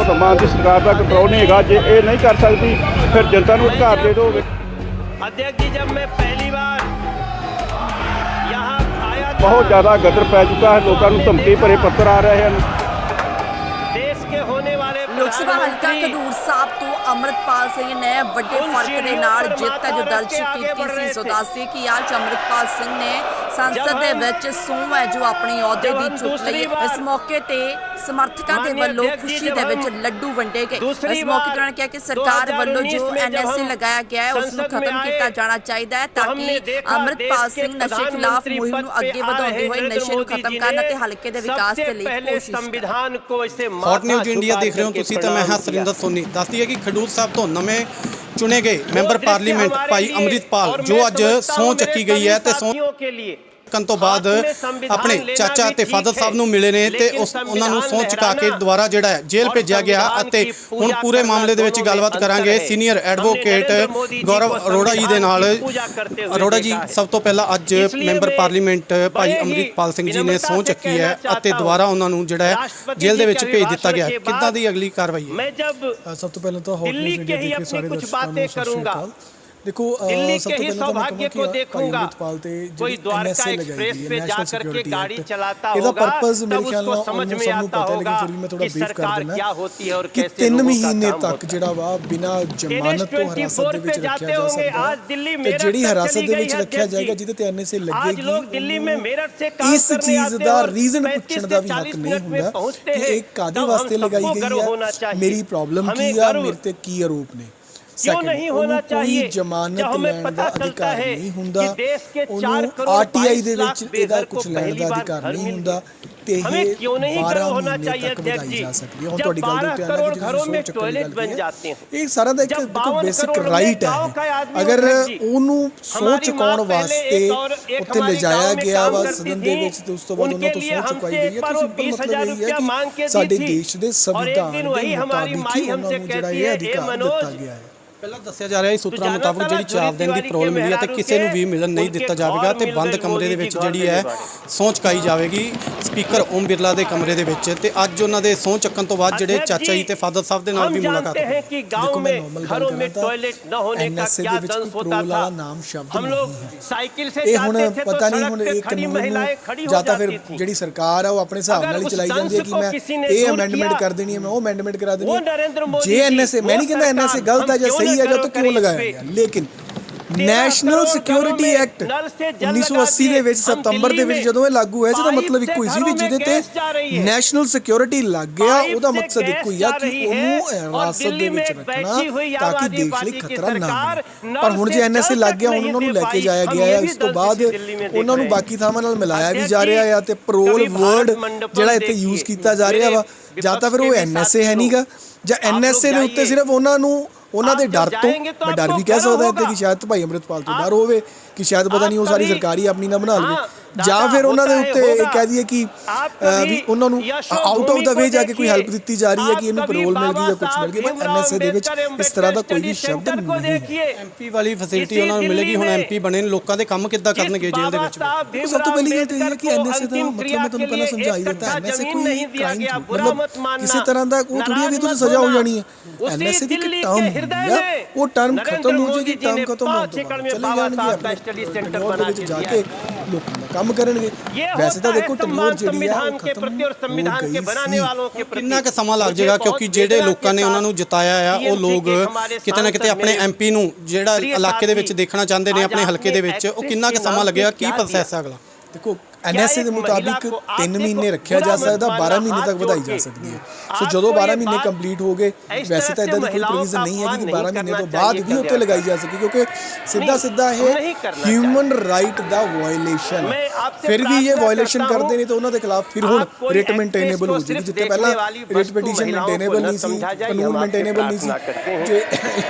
ਭਗਵੰਤ ਮਾਨ ਦੀ ਸਰਕਾਰ ਦਾ ਕੰਟਰੋਲ ਨਹੀਂ ਹੈਗਾ ਜੇ ਇਹ ਨਹੀਂ ਕਰ ਸਕਦੀ ਫਿਰ ਜਨਤਾ ਨੂੰ ਅਧਿਕਾਰ ਦੇ ਦਿਓ अध्यक्ष जी जब मैं पहली बार यहाँ आया था ਬਹੁਤ ਜ਼ਿਆਦਾ ਗਦਰ ਪੈ ਚੁੱਕਾ ਹੈ ਲੋਕਾਂ ਨੂੰ ਧਮਕੀ ਭਰੇ ਪੱਤਰ ਆ ਰਹੇ ਹਨ देश के होने वाले ਲੋਕ ਸਭਾ ਹਲਕਾ प्रधानमंत्री ਖਡੂਰ ਸਾਹਿਬ ਤੋਂ ਅੰਮ੍ਰਿਤਪਾਲ ਸਿੰਘ ਨੇ ਵੱਡੇ ਫਰਕ ਦੇ ਨਾਲ ਜਿੱਤ ਅੱਜ ਦਰਜ ਕੀਤੀ ਸੀ ਸੋ ਦੱਸਦੇ ਕਿ ਅੱਜ ਅੰਮ੍ਰਿਤਪਾਲ ਸਿੰਘ ਨੇ ਸੰਸਦ ਦੇ ਵਿੱਚ ਸੋਮ ਹੈ ਜੋ ਆਪਣੇ ਅਹੁਦੇ ਦੀ ਚੁੱਕ ਲਈ ਇਸ ਮੌਕੇ ਤੇ ਸਮਰਥਕਾਂ ਦੇ ਵੱਲੋਂ ਖੁਸ਼ੀ ਦੇ ਵਿੱਚ ਲੱਡੂ ਵੰਡੇ ਗਏ। ਇਸ ਮੌਕੇ ਤੇ ਕਿਹਾ ਕਿ ਸਰਕਾਰ ਵੱਲੋਂ ਜੋ ਐਨਐਸਏ ਲਗਾਇਆ ਗਿਆ ਹੈ ਉਸ ਨੂੰ ਖਤਮ ਕੀਤਾ ਜਾਣਾ ਚਾਹੀਦਾ ਹੈ ਤਾਂ ਕਿ ਅਮਰਪਾਲ ਸਿੰਘ ਨਸ਼ੇ ਖਿਲਾਫ ਮੁਹਿੰਮ ਨੂੰ ਅੱਗੇ ਵਧਾਉਂਦੇ ਹੋਏ ਨਸ਼ੇ ਨੂੰ ਖਤਮ ਕਰਨ ਅਤੇ ਹਲਕੇ ਦੇ ਵਿਕਾਸ ਦੇ ਲਈ ਕੋਸ਼ਿਸ਼ ਸੰਵਿਧਾਨ ਕੋ ਇਸੇ ਨਿਊਜ਼ ਇੰਡੀਆ ਦੇਖ ਰਹੇ ਹੋ ਤੁਸੀਂ ਤਾਂ ਮੈਂ ਹਾਂ ਸਰਿੰਦਰ ਸੋਨੀ ਦੱਸਦੀ ਹੈ ਕਿ ਖਡੂਰ ਸਾਹਿਬ ਤੋਂ ਨਵੇਂ ਚੁਣੇ ਗਏ। ਮੈਂਬਰ ਪਾਰਲੀਮੈਂਟ ਭਾਈ ਅਮਰਿਤਪਾਲ ਜੋ ਅੱਜ ਸੌਂ ਚੱਕੀ ਗਈ ਹੈ ਤੇ ਸੌਂ ਚੁੱਕਣ ਤੋਂ ਬਾਅਦ ਆਪਣੇ ਚਾਚਾ ਤੇ ਫਾਦਰ ਸਾਹਿਬ ਨੂੰ ਮਿਲੇ ਨੇ ਤੇ ਉਸ ਉਹਨਾਂ ਨੂੰ ਸੌਂ ਚੁਕਾ ਕੇ ਦੁਬਾਰਾ ਜਿਹੜਾ ਜੇਲ੍ਹ ਭੇਜਿਆ ਗਿਆ ਅਤੇ ਹੁਣ ਪੂਰੇ ਮਾਮਲੇ ਦੇ ਵਿੱਚ ਗੱਲਬਾਤ ਕਰਾਂਗੇ ਸੀਨੀਅਰ ਐਡਵੋਕੇਟ ਗੌਰਵ ਅਰੋੜਾ ਜੀ ਦੇ ਨਾਲ ਅਰੋੜਾ ਜੀ ਸਭ ਤੋਂ ਪਹਿਲਾਂ ਅੱਜ ਮੈਂਬਰ ਪਾਰਲੀਮੈਂਟ ਭਾਈ ਅਮਰਿਤਪਾਲ ਸਿੰਘ ਜੀ ਨੇ ਸੌਂ ਚੱਕੀ ਹੈ ਅਤੇ ਦੁਬਾਰਾ ਉਹਨਾਂ ਨੂੰ ਜਿਹੜਾ ਹੈ ਜੇਲ੍ਹ ਦੇ ਵਿੱਚ ਭੇਜ ਦਿੱਤਾ ਗਿਆ ਕਿੱਦਾਂ ਦੀ ਅਗਲੀ ਕਾਰਵਾਈ ਹੈ? ਸਭ ਤੋਂ ਪਹਿਲਾਂ ਤਾਂ ਹੌਟ ਨਿਊਜ਼ ਇੰਡੀਆ ਦੇ ਦੇਖੋ ਅ, दिल्ली ਸਭ के ਤੋਂ ही ਪਹਿਲਾਂ ਤਾਂ ਮੈਂ सौभाग्य ਕਹਾਂਗਾ को कि देखूंगा ਅੰਮ੍ਰਿਤਪਾਲ ਤੇ कोई ਜਿਹੜੀ द्वारका NSA लगाई एक्सप्रेस गई है, पे National जाकर के Security गाड़ी Act, चलाता ਇਹਦਾ होगा ਪਰਪਸ ਮੇਰੇ तब ਖਿਆਲ उसको ਨਾਲ समझ ਉਹਨੂੰ में ਸਭ ਨੂੰ आता ਪਤਾ होगा ਲੇਕਿਨ ਫਿਰ ਵੀ ਮੈਂ ਥੋੜਾ कि ਬਰੀਫ ਕਰ सरकार ਦਿੰਦਾ क्या होती है और ਕਿ कैसे 3 लोगों का ਮਹੀਨੇ काम ਤੱਕ होता है। ਜਿਹੜਾ ਵਾ ਬਿਨਾ ਜ਼ਮਾਨਤ ਤੋਂ ਹਿਰਾਸਤ ਦੇ ਵਿੱਚ NH24 ਰੱਖਿਆ पे ਜਾ जाते ਸਕਦਾ आज दिल्ली ਤੇ मेरठ ਜਿਹੜੀ तक ਹਿਰਾਸਤ चली ਦੇ गई ਵਿੱਚ है ਰੱਖਿਆ अध्यक्ष ਜਾਏਗਾ जी। ਜਿਹਦੇ ਤੇ ਐਨਐਸਏ आज ਲੱਗੇਗੀ लोग दिल्ली में ਉਹਨੂੰ मेरठ से काम ਇਸ करने ਚੀਜ਼ आते ਦਾ हैं और ਰੀਜ਼ਨ 35 ਪੁੱਛਣ से ਦਾ ਵੀ ਹੱਕ 40 ਨਹੀਂ मिनट में ਹੁੰਦਾ पहुंचते ਕਿ हैं, ਇਹ ਕਾਦੇ तब हम ਵਾਸਤੇ ਲਗਾਈ सबको ਗਈ गर्व होना ਹੈ चाहिए। ਮੇਰੀ ਪ੍ਰੋਬਲਮ हमें ਕੀ ਆ गर्व ਮੇਰੇ ਤੇ ਕੀ ਆਰੋਪ ਨੇ ਕਿਉਂ ਨਹੀਂ ਹੋਣਾ ਚਾਹੀਏ? ਜ਼ਮਾਨਤ ਲੈਣ ਦਾ ਅਧਿਕਾਰ ਨਹੀਂ ਹੁੰਦਾ। ਕਿ ਦੇਸ਼ ਕੇ 4 ਕਰੋੜ ਆਰਟੀਆਈ ਦੇ ਵਿੱਚ ਇਹਦਾ ਕੁਝ ਲੈਣ ਦਾ ਅਧਿਕਾਰ ਨਹੀਂ ਹੁੰਦਾ ਤੇ ਇਹ ਕਿਉਂ ਨਹੀਂ ਕਰ ਹੋਣਾ ਚਾਹੀਏ ਅਧਿਆਪ ਜੀ ਹੁਣ ਤੁਹਾਡੀ ਗੱਲ ਘਰੋਂ ਮੇ ਟਾਇਲਟ ਬਣ ਜਾਂਦੇ ਹਨ ਇਹ ਸਾਰਾ ਦਾ ਇੱਕ ਬੇਸਿਕ ਰਾਈਟ ਹੈ। ਅਗਰ ਉਹਨੂੰ ਸੋਚ ਚੁਕਾਉਣ ਵਾਸਤੇ ਉੱਤੇ ਲਿਜਾਇਆ ਗਿਆ ਵਾ ਸਦਨ ਦੇ ਵਿੱਚ ਤੇ ਉਸ ਤੋਂ ਬਾਅਦ ਉਹਨਾਂ ਤੋਂ ਸੋਚ ਚੁਕਾਈ ਗਈ ਹੈ ਤੁਸੀਂ ਮਤਲਬ ਇਹ ਹੈ ਕਿ ਸਾਡੇ ਦੇਸ਼ ਦੇ ਸੰਵਿਧਾਨ ਦੇ ਮੁਤਾਬਿਕ ਹੀ ਉਹਨਾਂ ਨੂੰ ਜਿਹੜਾ ਇਹ ਅਧਿਕਾਰ ਦਿੱਤਾ ਹੈ ਪਹਿਲਾਂ ਦੱਸਿਆ ਜਾ ਰਿਹਾ ਹੈ ਸੂਤਰਾਂ ਜਾਣਾ ਮੁਤਾਬਕ ਜਿਹੜੀ ਤਾਂ 4 ਦਿਨ ਦੀ ਜੁੜੀ ਪ੍ਰੋਬਲਮ ਮਿਲੀ ਹੈ ਤੇ ਤਿਵਾੜੀ ਕਿਸੇ ਨੂੰ ਵੀ ਕੇ ਮਿਲਣ ਨਹੀਂ ਉਨਕੇ ਦਿੱਤਾ ਜਾਵੇਗਾ ਤੇ ਘਰ ਬੰਦ ਮਿਲ ਕਮਰੇ ਦੇ ਗਏ ਵਿੱਚ ਮੋਦੀ ਜਿਹੜੀ ਜੀ ਹੈ ਘਰ ਸਹੁੰ ਚੁਕਾਈ ਜਾਵੇਗੀ ਸਪੀਕਰ ਓਮ ਬਿਰਲਾ ਦੇ ਕਮਰੇ ਦੇ ਵਿੱਚ ਤੇ ਅੱਜ ਉਹਨਾਂ ਦੇ ਸਹੁੰ ਚੱਕਣ ਤੋਂ ਬਾਅਦ ਜਿਹੜੇ अध्यक्ष ਚਾਚਾ ਜੀ ਤੇ ਫਾਦਰ ਸਾਹਿਬ ਦੇ ਨਾਲ हम ਵੀ ਮੁਲਾਕਾਤ जानते होगी हैं कि ਦੇਖੋ गांव ਮੈਂ में normal ਗੱਲ घरों में ਕਰਾਂ ਤਾਂ टॉयलेट न होने का NSA क्या ਦੇ ਵਿੱਚ दंश ਕੋਈ होता parole था ਵਾਲਾ ਨਾਮ ਸ਼ਬਦ हम ਨਹੀਂ लोग ਹੈ। साइकिल से ਇਹ ਹੁਣ जाते थे तो ਪਤਾ ਨਹੀਂ सड़क ਹੁਣ पे ਇਹ खड़ी ਕਾਨੂੰਨ महिलाएं ਨੂੰ खड़ी हो ਜਾਂ ਤਾਂ ਫਿਰ जाती थी ਜਿਹੜੀ ਸਰਕਾਰ ਆ ਉਹ ਆਪਣੇ ਹਿਸਾਬ ਅਗਰ ਨਾਲ ਹੀ ਉਸ ਚਲਾਈ ਜਾਂਦੀ ਹੈ ਦੰਸ਼ ਕਿ को ਮੈਂ किसी ने ਇਹ दूर ਅਮੈਂਡਮੈਂਟ किया, ਕਰ ਦੇਣੀ ਹੈ ਮੈਂ ਉਹ ਅਮੈਂਡਮੈਂਟ ਕਰਾ ਦੇਣੀ वो ਹੈ नरेंद्र मोदी ਜੇ जी, ਐਨਐਸਏ ਮੈਂ वो ਨਹੀਂ ਕਹਿੰਦਾ सरकार, ਐਨਐਸਏ ਗਲਤ ਹੈ ਜਾਂ हम ਸਹੀ ਹੈ क्यों ਜਾਂ ना ਤਾਂ ਕਿਉਂ करें ਲਗਾਇਆ इस ਗਿਆ पे? ਲੇਕਿਨ तेरह ਨੈਸ਼ਨਲ करोड़ ਸਿਕਿਉਰਿਟੀ घरों में ਐਕਟ नल से जल 1980 ਦੇ ਵਿੱਚ लगा दिए। हम ਸਤੰਬਰ ਦੇ ਵਿੱਚ दिल्ली ਜਦੋਂ ਇਹ ਲਾਗੂ ਹੋਇਆ ਸੀ ਤਾਂ पाइप ਮਤਲਬ से ਇੱਕੋ ਹੀ ਸੀ ਵੀ घरों में ਜਿਹਦੇ गैस जा रही ਤੇ है। ਨੈਸ਼ਨਲ ਸਿਕਿਉਰਿਟੀ ਲੱਗ ਗਿਆ पाइप ਉਹਦਾ से ਮਕਸਦ गैस ਇੱਕੋ ਹੀ ਆ जा ਕਿ रही ਉਹਨੂੰ है ਹਿਰਾਸਤ और ਦੇ दिल्ली ਵਿੱਚ में ਰੱਖਣਾ बैठी हुई ਤਾਂ ਕਿ आम ਦੇਸ਼ आदमी ਲਈ पार्टी की ਖਤਰਾ ਨਾ सरकार ਬਣੇ नल ਪਰ ਹੁਣ से ਜੇ ਐਨਐਸਏ जल ਲੱਗ तक ਗਿਆ ਹੁਣ नहीं ਉਹਨਾਂ ਨੂੰ दे ਲੈ ਕੇ पाई। ਜਾਇਆ हम ਗਿਆ ये ਹੈ भी ਉਸ ਤੋਂ दल ਬਾਅਦ किसी दिल्ली में देख ਉਹਨਾਂ ਨੂੰ रहे हैं। ਬਾਕੀ ਥਾਵਾਂ ਨਾਲ ਮਿਲਾਇਆ ਵੀ अध्यक्ष ਜਾ ਰਿਹਾ जी, ਆ ਤੇ ਪ੍ਰੋਲ कभी ਵਰਡ भारत मंडपम ਜਿਹੜਾ ਇੱਥੇ देखिए। ਯੂਜ਼ ਕੀਤਾ ਜਾ ਰਿਹਾ ਵਾ मेरे ਜਾਂ ਤਾਂ ਫਿਰ ਉਹ विपक्ष के भी ਐਨਐਸਏ ਹੈ साथियों, ਨਹੀਂਗਾ ਜਾਂ आप लोग ਐਨਐਸਏ ਦੇ ਉੱਤੇ जाइए। ਸਿਰਫ ਉਹਨਾਂ ਨੂੰ ਉਹਨਾਂ ਦੇ ਡਰ ਤੋਂ ਮੈਂ ਡਰ ਵੀ ਕਹਿ ਸਕਦਾ ਇੱਥੇ ਕਿ ਸ਼ਾਇਦ ਭਾਈ ਅਮਰਿਤਪਾਲ ਤੋਂ ਡਰ ਹੋਵੇ ਕਿ ਸ਼ਾਇਦ ਪਤਾ ਨਹੀਂ ਉਹ ਸਾਰੀ ਸਰਕਾਰੀ ਆਪਣੀ ਨਾ ਬਣਾ ਲਵੇ। ਜਾਂ ਫਿਰ ਉਹਨਾਂ ਦੇ ਉੱਤੇ ਇਹ ਕਹਿ ਦਈਏ ਕਿ ਵੀ ਉਹਨਾਂ ਨੂੰ ਆਊਟ ਆਫ ਦਾ ਵੇ ਜਾ ਕੇ ਕੋਈ ਹੈਲਪ ਦਿੱਤੀ ਜਾ ਰਹੀ ਹੈ ਕਿ ਇਹਨੂੰ ਪੈਰੋਲ ਮਿਲ ਗਈ ਜਾਂ ਕੁਝ ਮਿਲ ਗਿਆ ਬਟ ਐਨਐਸਏ ਦੇ ਵਿੱਚ ਇਸ ਤਰ੍ਹਾਂ ਦਾ ਕੋਈ ਵੀ ਸ਼ਬਦ ਨਹੀਂ ਐਮਪੀ ਵਾਲੀ ਫੈਸਿਲਿਟੀ ਉਹਨਾਂ ਨੂੰ ਮਿਲੇਗੀ ਹੁਣ ਐਮਪੀ ਬਣੇ ਨੇ ਲੋਕਾਂ ਦੇ ਕੰਮ ਕਿੱਦਾਂ ਕਰਨਗੇ ਜੇਲ੍ਹ ਦੇ ਵਿੱਚ? ਸਭ ਤੋਂ ਪਹਿਲੀ ਗੱਲ ਤਾਂ ਇਹ ਹੈ ਕਿ ਐਨਐਸਏ ਦਾ ਮਤਲਬ ਮੈਂ ਤੁਹਾਨੂੰ ਪਹਿਲਾਂ ਸਮਝਾਈ ਦਿੱਤਾ ਐਨਐਸਏ ਕੋਈ ਕ੍ਰਾਈਮ ਮਤਲਬ ਕਿਸੇ ਤਰ੍ਹਾਂ ਦਾ ਉਹ ਥੋੜੀ ਵੀ ਤੁਹਾਨੂੰ ਸਜ਼ਾ ਹੋ ਜਾਣੀ ਹੈ। ਐਨਐਸਏ ਦੀ ਇੱਕ ਟਰਮ ਹੁੰਦੀ ਹੈ ਉਹ ਟਰਮ ਖਤਮ ਹੋ ਜੇਗੀ ਟਰਮ ਖਤਮ ਹੋ ਜਾਏਗੀ ਚਲੇ ਜਾਣਗੇ ਆਪਣੇ ਸਟੱਡੀ ਸੈਂਟਰ ਬਣਾ ਕੇ ਜਾ ਕੇ ਲੋਕ ਕੰਮ ਕਰਨਗੇ ਵੈਸੇ ਤਾਂ ਦੇਖੋ ਟਨੋਰ ਜਿਹੜੀ ਆ ਉਹ के ਖਤਮ प्रति और संविधान के बनाने वालों के प्रति ਕਿੰਨਾ ਕੁ ਸਮਾਂ ਲੱਗ ਜਾਏਗਾ ਕਿਉਂਕਿ ਜਿਹੜੇ ਲੋਕਾਂ ਨੇ ਉਹਨਾਂ ਨੂੰ ਜਿਤਾਇਆ ਆ ਉਹ ਲੋਕ ਕਿਤੇ ਨਾ ਕਿਤੇ ਆਪਣੇ ਐਮਪੀ ਨੂੰ ਜਿਹੜਾ ਇਲਾਕੇ ਦੇ ਵਿੱਚ ਦੇਖਣਾ ਚਾਹੁੰਦੇ ਨੇ ਆਪਣੇ ਹਲਕੇ ਦੇ ਵਿੱਚ ਉਹ ਕਿੰਨਾ ਕੁ ਸਮਾਂ ਲੱਗੇਗਾ ਕੀ ਪ੍ਰੋਸੈਸ ਹੈ ਅਗਲਾ ਦੇਖੋ ਐਨਐਸਏ ਦੇ ਮੁਤਾਬਿਕ 3 ਮਹੀਨੇ ਰੱਖਿਆ ਜਾ ਸਕਦਾ 12 ਮਹੀਨੇ ਤੱਕ ਵਧਾਈ ਜਾ ਸਕਦੀ ਹੈ। ਸੋ ਜਦੋਂ 12 ਮਹੀਨੇ ਕੰਪਲੀਟ ਹੋ ਗਏ ਵੈਸੇ ਤਾਂ ਇਦਾਂ ਦੀ ਕੋਈ ਪ੍ਰੋਵੀਜ਼ਨ ਨਹੀਂ ਹੈ ਕਿ 12 ਮਹੀਨੇ ਤੋਂ ਬਾਅਦ ਵੀ ਉੱਤੇ ਲਗਾਈ ਜਾ ਸਕੇ ਕਿਉਂਕਿ ਸਿੱਧਾ ਸਿੱਧਾ ਇਹ ਹਿਊਮਨ ਰਾਈਟ ਦਾ ਵਾਇਲੇਸ਼ਨ ਫਿਰ ਵੀ ਇਹ ਵਾਇਲੇਸ਼ਨ ਕਰਦੇ ਨੇ ਤਾਂ ਉਹਨਾਂ ਦੇ ਖਿਲਾਫ ਫਿਰ ਹੁਣ ਰਿਟ ਮੇਨਟੇਨੇਬਲ ਹੋ ਜੂਗੀ ਜਿੱਥੇ ਪਹਿਲਾਂ ਰਿਟ ਪਟੀਸ਼ਨ ਮੇਨਟੇਨੇਬਲ ਨਹੀਂ ਸੀ ਕਾਨੂੰਨ ਮੇਨਟੇਨੇਬਲ ਨਹੀਂ ਸੀ। ਜੇ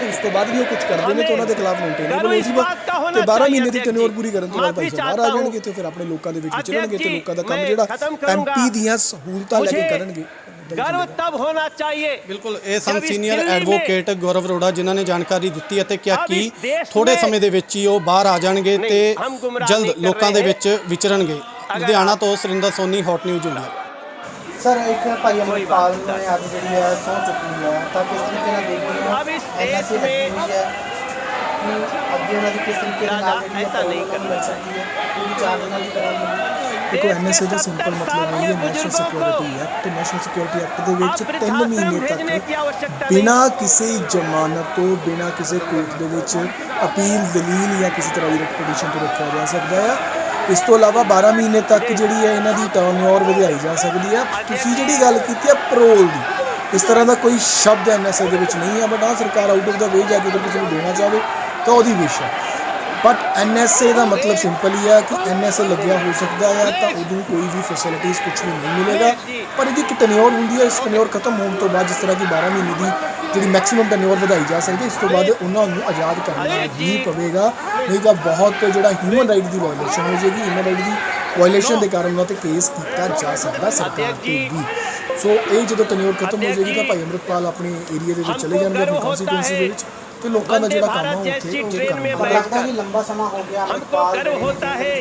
ਇਸ ਤੋਂ ਬਾਅਦ ਵੀ ਉਹ ਕੁਝ ਕਰਦੇ ਨੇ ਤਾਂ ਉਹਨਾਂ ਦੇ ਖਿਲਾਫ ਮੇਨਟੇਨੇਬਲ ਹੋ ਜੂਗਾ। ਤੇ 12 ਮਹੀਨੇ ਦੀ ਟੈਨਿਓਰ ਪੂਰੀ ਕਰਨ ਤੋਂ ਬਾਅਦ ਬਾਹਰ ਆ ਜਾਣਗੇ ਤੇ ਫਿਰ ਆਪਣੇ ਲੋਕਾਂ ਦੇ ਵਿੱਚ ਵਿਚਰਨਗੇ ਤੇ ਲੋਕਾਂ ਦਾ ਕੰਮ ਜਿਹੜਾ ਐਮਪੀ ਦੀਆਂ ਸਹੂਲਤਾਂ ਲੈ ਕੇ ਕਰਨਗੇ। ਗਰਵ ਤਬ ਹੋਣਾ ਚਾਹੀਏ। ਬਿਲਕੁਲ ਇਹ ਸਨ ਸੀਨੀਅਰ ਐਡਵੋਕੇਟ ਗੌਰਵ ਰੋੜਾ ਜਿਨ੍ਹਾਂ ਨੇ ਜਾਣਕਾਰੀ ਦਿੱਤੀ ਅਤੇ ਕਿਹਾ ਕਿ ਥੋੜੇ ਸਮੇਂ ਦੇ ਵਿੱਚ ਹੀ ਉਹ ਬਾਹਰ ਆ ਜਾਣਗੇ ਤੇ ਜਲਦ ਲੋਕਾਂ ਦੇ ਵਿੱਚ ਵਿਚਰਨਗੇ। ਲੁਧਿਆਣਾ ਤੋਂ Surinder Soni hot news India sir ਇੱਕ ਭਾਈ ਅਮਰਪਾਲ ਨੇ ਅੱਜ ਜਿਹੜੀ ਹੈ ਸੌ ਚੁੱਕੀ ਹੈ। ਤਾਂ ਕਿਸ ਤਰੀਕੇ ਨਾਲ ਦੇਖਦੇ ਹੋ? ਅਬ ਇਸ ਦੇਸ਼ ਵਿੱਚ ਲੱਗੀ में ਹੋਈ ਹੈ ਕਿ ਅੱਗੇ ਉਹਨਾਂ ਦੀ ਕਿਸ ਤਰੀਕੇ ਦੇ ਨਾਲ ਜਿਹੜੀ ऐसा नहीं ਹੈ ਮਿਲ ਸਕਦੀ ਹੈ ਕਿਉਂਕਿ ਚਾਰ ਦਿਨਾਂ ਦੀ ਕਰਾਂਗੇ ਦੇਖੋ ਐਨਐਸਏ ਦਾ ਸਿੰਪਲ ਮਤਲਬ ਇਹ ਹੈ national security act national security act ਦੇ ਵਿੱਚ 3 ਮਹੀਨੇ ਤੱਕ ਬਿਨਾਂ ਕਿਸੇ ਜ਼ਮਾਨਤ ਤੋਂ ਬਿਨਾਂ ਕਿਸੇ ਕੋਰਟ ਦੇ ਵਿੱਚ ਅਪੀਲ ਦਲੀਲ ਜਾਂ ਕਿਸੇ ਤਰ੍ਹਾਂ ਦੀ ਰਿਪਟੀਸ਼ਨ ਤੋਂ ਰੱਖਿਆ ਜਾ ਸਕਦਾ ਹੈ ਇਸ ਤੋਂ ਇਲਾਵਾ 12 ਮਹੀਨੇ ਤੱਕ ਜਿਹੜੀ ਹੈ ਇਹਨਾਂ ਦੀ ਟਰਨਓਵਰ ਵਧਾਈ ਜਾ ਸਕਦੀ ਹੈ ਤੁਸੀਂ ਜਿਹੜੀ ਗੱਲ ਕੀਤੀ ਹੈ ਪੈਰੋਲ ਦੀ ਇਸ ਤਰ੍ਹਾਂ ਦਾ ਕੋਈ ਸ਼ਬਦ ਐਨਐਸਏ ਦੇ ਵਿੱਚ ਨਹੀਂ ਹੈ ਬਟ ਹਾਂ ਸਰਕਾਰ ਆਊਟ ਆਫ ਦਾ ਵੇ ਜਾ ਕੇ ਅਗਰ ਕਿਸੇ ਨੂੰ ਦੇਣਾ ਚਾਹਵੇ ਤਾਂ ਉਹਦੀ ਵਿਸ਼ ਹੈ। ਬਟ ਐਨਐਸਏ ਦਾ ਮਤਲਬ ਸਿੰਪਲ ਹੀ ਹੈ ਕਿ ਐਨਐਸਏ ਲੱਗਿਆ ਹੋ ਸਕਦਾ ਹੈ ਤਾਂ ਉਦੋਂ ਕੋਈ ਵੀ ਫੈਸਿਲਿਟੀਜ਼ ਕੁਝ ਵੀ ਨਹੀਂ ਮਿਲੇਗਾ। ਪਰ ਇਹਦੀ ਇੱਕ ਟੈਨਿਓਰ ਹੁੰਦੀ ਹੈ ਇਸ ਟੈਨਿਓਰ ਖਤਮ ਹੋਣ ਤੋਂ ਬਾਅਦ ਜਿਸ ਤਰ੍ਹਾਂ ਕਿ 12 ਮਹੀਨੇ ਦੀ ਜਿਹੜੀ ਮੈਕਸਿਮਮ ਟੈਨਿਓਰ ਵਧਾਈ ਜਾ ਸਕਦੀ ਇਸ ਤੋਂ ਬਾਅਦ ਉਹਨਾਂ ਨੂੰ ਆਜ਼ਾਦ ਕਰਨਾ ਹੀ ਪਵੇਗਾ। ਨਹੀਂ ਤਾਂ ਬਹੁਤ ਜਿਹੜਾ ਹਿਊਮਨ ਰਾਈਟ ਦੀ ਵਾਇਓਲੇਸ਼ਨ ਹੋ ਜਾਏਗੀ ਹਿਊਮਨ ਰਾਈਟ ਦੀ ਵਾਇਓਲੇਸ਼ਨ ਦੇ ਕਾਰਨ ਉਹਨਾਂ ਤੇ ਕੇਸ ਕੀਤਾ ਜਾ ਸਕਦਾ ਸਰਕਾਰ ਤੇ ਵੀ। ਸੋ ਇਹ ਜਦੋਂ ਟੈਨਿਓਰ ਖਤਮ ਹੋ ਜਾਏਗੀ ਤਾਂ ਭਾਈ ਅੰਮ੍ਰਿਤਪਾਲ ਆਪਣੇ ਏਰੀਆ ਦੇ ਵਿੱਚ ਚਲੇ ਜਾਣਗੇ ਆਪਣੀ ਕਨਸਟੀਟਿਊਂਸੀ ਦੇ ਵਿੱਚ। ਤੇ ਲੋਕਾਂ ਦਾ ਜਿਹੜਾ ਕੰਮ ਆ ਉਹ ਉੱਥੇ ਉਹ ਕਰਨਗੇ ਪਰ ਲੱਗਦਾ ਕਿ ਲੰਬਾ ਸਮਾਂ ਹੋ ਗਿਆ हमको गर्व होता है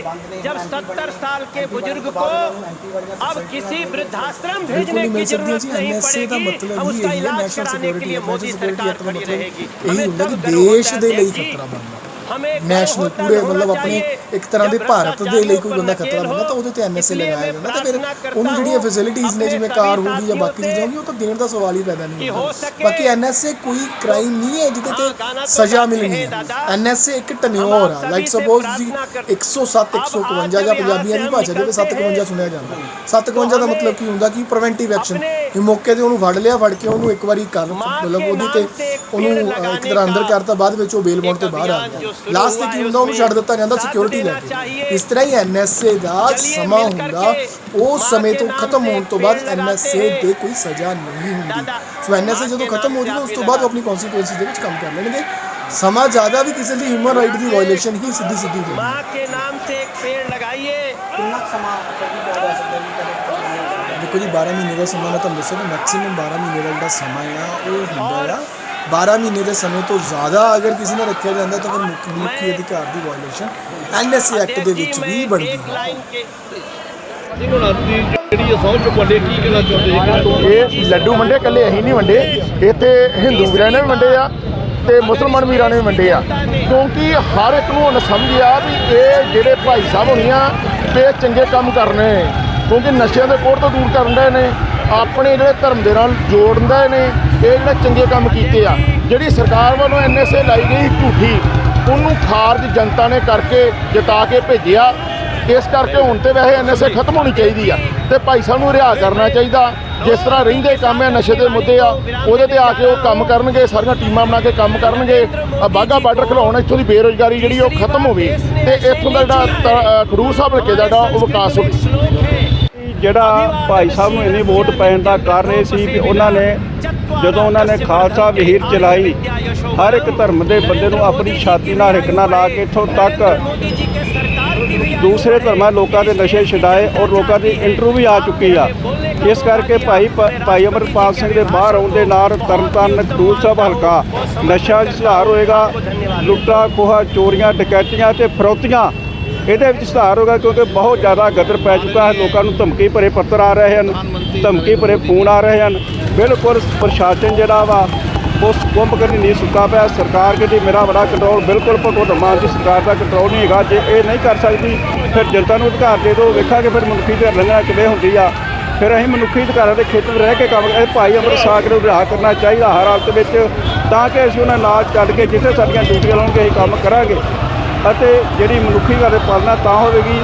जब सत्तर साल के बुजुर्ग को अब किसी वृद्धाश्रम भेजने ਬਿਲਕੁਲ की ਮਿਲ ਸਕਦੀ ਹੈ जरूरत ਜੀ नहीं ਐਨਐਸਏ ਦਾ पड़ेगी ਮਤਲਬ हम ਹੀ उसका ਇਹ ਹੈ इलाज ਨੈਸ਼ਨਲ कराने के ਸਿਕਿਉਰਿਟੀ लिए ਐਕਟ मोदी ਨੈਸ਼ਨਲ सरकार ਸਿਕਿਉਰਿਟੀ खड़ी ਮਤਲਬ रहेगी ਇਹੀ हमें ਹੁੰਦਾ तब ਕਿ गर्व ਦੇਸ਼ होता ਦੇ है ਲਈ कि ਖਤਰਾ ਬਣਨਾ हमें गर्व ਨੈਸ਼ਨਲ ਪੂਰੇ ਮਤਲਬ ਆਪਣੇ ਇੱਕ ਤਰ੍ਹਾਂ ਦੇ ਭਾਰਤ ਦੇ ਲਈ ਕੋਈ ਬੰਦਾ ਖਤਰਾ ਬਣਦਾ ਤਾਂ ਉਹਦੇ ਤੇ ਐਮਐਸਏ ਲਗਾਇਆ ਜਾਂਦਾ ਤਾਂ ਫਿਰ ਉਹਨੂੰ ਜਿਹੜੀਆਂ ਫੈਸਿਲਿਟੀਆਂ ਨੇ ਜਿਵੇਂ ਕਾਰ ਹੋ ਜਾਂ ਬਾਕੀ ਚੀਜ਼ਾਂ ਹੋ ਉਹ ਤਾਂ ਦੇਣ ਦਾ ਸਵਾਲ ਹੀ ਪੈਦਾ ਨਹੀਂ ਹੁੰਦਾ। ਬਾਕੀ ਐਨਐਸਏ ਕੋਈ ਕ੍ਰਾਈਮ ਨਹੀਂ ਹੈ ਜਿਹਦੇ ਤੇ ਸਜ਼ਾ ਮਿਲਣੀ ਹੈ ਐਨਐਸਏ ਇੱਕ ਟਨਿਓਰ ਆ। ਲਾਈਕ ਸਪੋਜ਼ ਜੀ 107 151 ਜਾਂ ਪੰਜਾਬੀਆਂ ਦੀ ਭਾਸ਼ਾ ਦੇ ਵਿੱਚ 751 ਸੁਣਿਆ ਜਾਂਦਾ। 751 ਦਾ ਮਤਲਬ ਕੀ ਹੁੰਦਾ ਕਿ ਪ੍ਰੀਵੈਂਟਿਵ ਐਕਸ਼ਨ ਇਹ ਮੌਕੇ ਤੇ ਉਹਨੂੰ ਫੜ ਲਿਆ ਫੜ ਕੇ ਉਹਨੂੰ ਇੱਕ ਵਾਰੀ ਕਰ ਮਤਲਬ ਉਹਦੀ ਤੇ ਉਹਨੂੰ ਇੱਕ ਤਰ੍ਹਾਂ ਅੰਦਰ ਕਰਤਾ ਬਾਅਦ ਵਿੱਚ ਉਹ ਬੇਲ ਬੌਂਡ ਤੋਂ ਬਾਹਰ ਆ ਗਿਆ। ਲਾਸਟ ਤੇ ਉਹਨੂੰ ਛੱਡ ਦਿੱਤਾ ਜਾਂਦਾ ਸਿਕਿਉਰਿਟੀ ਲੈ ਕੇ। ਇਸ ਤਰ੍ਹਾਂ ਹੀ ਐਨਐਸਏ ਦਾ ਸਮਾਂ ਹੁੰਦਾ ਉਸ ਸਮੇਂ ਤੋਂ ਖਤਮ ਹੋਣ ਤੋਂ ਬਾਅਦ ਐਨਐਸਏ ਦੇ ਕੋਈ ਸਜ਼ਾ ਨਹੀਂ ਹੁੰਦੀ। ਸੋ ਐਨਐਸਏ ਜਦੋਂ ਖਤਮ ਹੋ ਜੂਗਾ ਉਸ ਤੋਂ ਬਾਅਦ ਆਪਣੀ ਕਨਸੀਕੁਐਂਸਿਸ ਦੇ ਵਿੱਚ ਕੰਮ ਕਰ ਲੈਣਗੇ। ਸਮਾਂ ਜ਼ਿਆਦਾ ਵੀ ਕਿਸੇ ਦੀ ਹਿਊਮਨ ਰਾਈਟ ਦੀ ਵਾਇਲੇਸ਼ਨ ਹੀ ਸਿੱਧੀ ਸਿੱਧੀ ਹੋਵੇ ਮਾਂ ਕੇ ਨਾਮ ਤੇ ਇੱਕ ਪੇੜ ਲਗਾਈਏ। ਕਿੰਨਾ ਸਮਾਂ ਦੇਖੋ ਜੀ 12 ਮਹੀਨੇ ਦਾ ਸਮਾਂ ਮੈਂ ਤੁਹਾਨੂੰ ਦੱਸਿਆ ਕਿ ਮੈਕਸਿਮਮ 12 ਮਹੀਨੇ ਦਾ ਜਿਹੜਾ ਸਮਾਂ ਆ ਉਹ ਹੁੰਦਾ ਆ। 12 ਮਹੀਨੇ ਦੇ ਸਮੇਂ ਤੋਂ ਜ਼ਿਆਦਾ ਅਗਰ ਕਿਸੇ ਨੇ ਰੱਖਿਆ ਜਾਂਦਾ ਤਾਂ ਫਿਰ ਮਨੁੱਖੀ ਅਧਿਕਾਰ ਦੀ ਵਾਇਲੇਸ਼ਨ ਐਨਐਸਏ ਐਕਟ ਦੇ ਵਿੱਚ ਵੀ ਬਣਦੀ ਹੈ। ਲੱਡੂ ਵੰਡੇ ਕੱਲੇ ਅਸੀਂ ਨਹੀਂ ਵੰਡੇ। ਇੱਥੇ ਹਿੰਦੂ ਵੀਰਾਂ ਨੇ ਵੀ ਵੰਡੇ ਆ ਤੇ ਮੁਸਲਮਾਨ ਵੀਰਾਂ ਨੇ ਵੀ ਵੰਡੇ ਆ। ਕਿਉਂਕਿ ਹਰ ਇੱਕ ਨੂੰ ਹੁਣ ਸਮਝ ਆ ਵੀ ਇਹ ਜਿਹੜੇ ਭਾਈ ਸਾਹਿਬ ਹੋਣੀਆਂ ਤੇ ਚੰਗੇ ਕੰਮ ਕਰਨੇ ਕਿਉਂਕਿ ਨਸ਼ਿਆਂ ਦੇ ਕੋੜ ਤੋਂ ਦੂਰ ਕਰਨ ਦੇ ਨੇ। ਆਪਣੇ ਜਿਹੜੇ ਧਰਮ ਦੇ ਨਾਲ ਜੋੜਦੇ ਨੇ ਇਹ ਜਿਹੜੇ ਚੰਗੇ ਕੰਮ ਕੀਤੇ ਆ। ਜਿਹੜੀ ਸਰਕਾਰ ਵੱਲੋਂ ਐਨਐਸਏ ਲਾਈ ਗਈ ਝੂਠੀ, ਉਹਨੂੰ ਖਾਰਜ ਜਨਤਾ ਨੇ ਕਰਕੇ ਜਿਤਾ ਕੇ ਭੇਜਿਆ। ਇਸ ਕਰਕੇ ਹੁਣ ਤੇ ਵੈਸੇ ਐਨਐਸਏ ਖਤਮ ਹੋਣੀ ਚਾਹੀਦੀ ਆ। ਤੇ ਭਾਈ ਸਾਹਿਬ ਨੂੰ ਰਿਹਾ ਕਰਨਾ ਚਾਹੀਦਾ। ਜਿਸ ਤਰ੍ਹਾਂ ਰਹਿੰਦੇ ਕੰਮ ਹੈ ਨਸ਼ੇ ਦੇ ਮੁੱਦੇ ਆ, ਉਹਦੇ ਤੇ ਆ ਕੇ ਉਹ ਕੰਮ ਕਰਨਗੇ, ਸਾਰੀਆਂ ਟੀਮਾਂ ਬਣਾ ਕੇ ਕੰਮ ਕਰਨਗੇ। ਆ ਬਾਗਾ ਬਾਰਡਰ ਖਲਾਉਣ, ਇੱਥੋਂ ਦੀ ਬੇਰੋਜ਼ਗਾਰੀ ਜਿਹੜੀ ਉਹ ਖਤਮ ਹੋਵੇ। ਤੇ ਇੱਥੋਂ ਦਾ ਜਿਹੜਾ ਤ- ਖਡੂਰ ਸਾਹਿਬ ਹਲਕੇ ਦਾ ਜਿਹੜਾ ਉਹ ਵਿਕਾਸ ਹੋਵੇ। ਜਿਹੜਾ ਭਾਈ ਸਾਹਿਬ ਨੂੰ ਇੰਨੀ ਵੋਟ ਪੈਣ ਦਾ ਕਾਰਨ ਇਹ ਸੀ ਕਿ ਉਹਨਾਂ ਨੇ ਜਦੋਂ ਉਹਨਾਂ ਨੇ ਖਾਲਸਾ ਵਿਹੀਰ ਚਲਾਈ, ਹਰ ਇੱਕ ਧਰਮ ਦੇ ਬੰਦੇ ਨੂੰ ਆਪਣੀ ਛਾਤੀ ਨਾਲ ਹਿੱਕਣਾ ਲਾ ਕੇ ਇੱਥੋਂ ਤੱਕ ਦੂਸਰੇ ਧਰਮਾਂ ਲੋਕਾਂ ਦੇ ਨਸ਼ੇ ਛਡਾਏ ਔਰ ਲੋਕਾਂ ਦੀ ਇੰਟਰਵਿਊ ਵੀ ਆ ਚੁੱਕੀ ਆ। ਇਸ ਕਰਕੇ ਭਾਈ ਭਾਈ ਅਮਰਪਾਲ ਸਿੰਘ ਦੇ ਬਾਹਰ ਆਉਣ ਦੇ ਨਾਲ ਤਰਨਤਾਰਨ ਖਡੂਰ ਸਾਹਿਬ ਹਲਕਾ ਨਸ਼ਾ ਸੁਧਾਰ ਹੋਏਗਾ ਲੁੱਟਾ ਖੋਹਾ ਚੋਰੀਆਂ, ਡਕੈਤੀਆਂ ਤੇ ਫਰੋਤੀਆਂ ਇਹਦੇ ਵਿੱਚ ਸੁਧਾਰ ਹੋਗਾ ਕਿਉਂਕਿ ਬਹੁਤ ਜ਼ਿਆਦਾ ਗਦਰ ਪੈ ਚੁੱਕਾ ਹੈ। ਲੋਕਾਂ ਨੂੰ ਧਮਕੀ ਭਰੇ ਪੱਤਰ ਆ ਰਹੇ ਹਨ। ਧਮਕੀ ਭਰੇ ਫੋਨ ਆ ਰਹੇ ਹਨ। ਬਿਲਕੁਲ ਪ੍ਰਸ਼ਾਸਨ ਜਿਹੜਾ ਵਾ ਉਸ ਕੁੰਭ ਕਰਨੀ ਨਹੀਂ ਸੁੱਕਾ ਪਿਆ। ਸਰਕਾਰ ਕਹਿੰਦੀ ਮੇਰਾ ਬੜਾ ਕੰਟਰੋਲ ਬਿਲਕੁਲ ਭਗਵੰਤ ਮਾਨ ਦੀ ਸਰਕਾਰ ਦਾ ਕੰਟਰੋਲ ਨਹੀਂ ਹੈਗਾ। ਜੇ ਇਹ ਨਹੀਂ ਕਰ ਸਕਦੀ ਫਿਰ ਜਨਤਾ ਨੂੰ ਅਧਿਕਾਰ ਦੇ ਦਿਓ। ਵੇਖਾਂਗੇ ਫਿਰ ਮਨੁੱਖੀ ਅਧਿਕਾਰ ਲੰਘਣਾ ਕਿਵੇਂ ਹੁੰਦੀ ਆ। ਫਿਰ ਅਸੀਂ ਮਨੁੱਖੀ ਅਧਿਕਾਰਾਂ ਦੇ ਖੇਤਰ ਰਹਿ ਕੇ ਕੰਮ ਇਹ ਭਾਈ ਅਮਰ ਸਾਗ ਨੂੰ ਰਿਹਾ ਕਰਨਾ ਚਾਹੀਦਾ ਹਰ ਹਾਲਤ ਵਿੱਚ। ਤਾਂ ਕਿ ਅਸੀਂ ਉਹਨਾਂ ਨਾਲ ਚੱਲ ਕੇ ਜਿੱਥੇ ਸਾਡੀਆਂ ਡਿਊਟੀਆਂ ਲਾਉਣਗੇ ਅਸੀਂ ਕੰਮ ਕਰਾਂਗੇ। ਅਤੇ ਜਿਹੜੀ ਮਨੁੱਖੀ ਅਧਿਕਾਰ ਪਾਲਣਾ ਤਾਂ ਹੋਵੇਗੀ,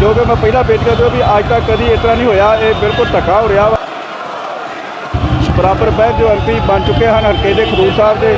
ਜੋ ਕਿ ਮੈਂ ਪਹਿਲਾਂ ਪੇਸ਼ ਕਰ ਦਿਓ ਵੀ ਅੱਜ ਤੱਕ ਕਦੀ ਇਸ ਤਰ੍ਹਾਂ ਨਹੀਂ ਹੋਇਆ, ਇਹ ਬਿਲਕੁਲ ਧੱਕਾ ਹੋ ਰਿਹਾ ਵਾ। ਬਰਾਬਰ ਬਹਿ ਜੋ ਐਮਪੀ ਬਣ ਚੁੱਕੇ ਹਨ ਹਲਕੇ ਦੇ ਖਡੂਰ ਸਾਹਿਬ ਦੇ।